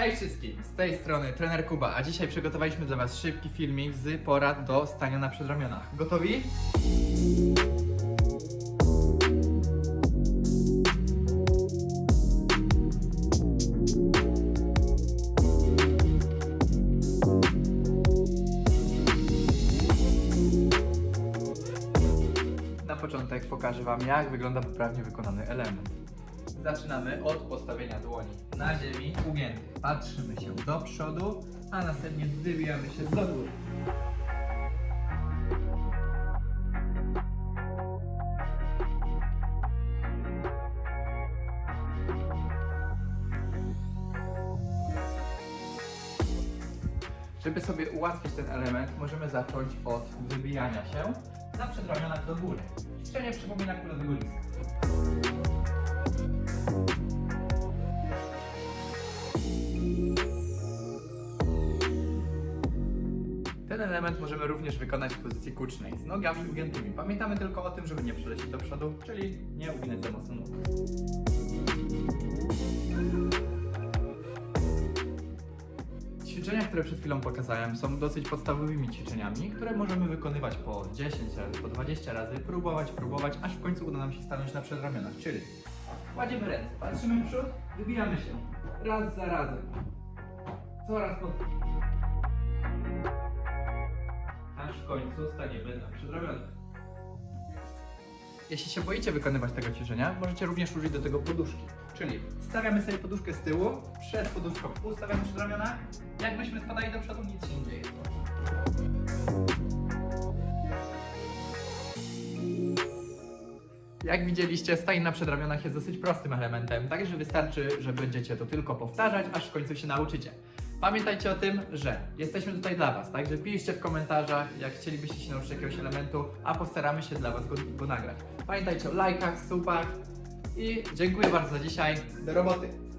Hej wszystkim, z tej strony trener Kuba, a dzisiaj przygotowaliśmy dla Was szybki filmik z porad do stania na przedramionach. Gotowi? Na początek pokażę Wam, jak wygląda poprawnie wykonany element. Zaczynamy od postawienia dłoni na ziemi ugiętych. Patrzymy się do przodu, a następnie wybijamy się do góry. Żeby sobie ułatwić ten element, możemy zacząć od wybijania się na przedramionach do góry. Ćwiczenie przypomina kulę do Ten element możemy również wykonać w pozycji kucznej, z nogami ugiętymi. Pamiętamy tylko o tym, żeby nie przelecieć do przodu, czyli nie uginać za mocno nóg. Ćwiczenia, które przed chwilą pokazałem, są dosyć podstawowymi ćwiczeniami, które możemy wykonywać po 10 razy, po 20 razy, próbować, próbować, aż w końcu uda nam się stanąć na przedramionach, czyli kładziemy ręce, patrzymy w przód, wybijamy się, raz za razem, coraz mocniej, końcu staniemy na przedramionach. Jeśli się boicie wykonywać tego ćwiczenia, możecie również użyć do tego poduszki. Czyli stawiamy sobie poduszkę z tyłu, przed poduszką ustawiamy przedramiona. Jakbyśmy spadali do przodu, nic się nie dzieje. Jak widzieliście, stajnie na przedramionach jest dosyć prostym elementem, także wystarczy, że będziecie to tylko powtarzać, aż w końcu się nauczycie. Pamiętajcie o tym, że jesteśmy tutaj dla Was, także piszcie w komentarzach, jak chcielibyście się nauczyć jakiegoś elementu, a postaramy się dla Was go, go nagrać. Pamiętajcie o lajkach, subach i dziękuję bardzo za dzisiaj. Do roboty!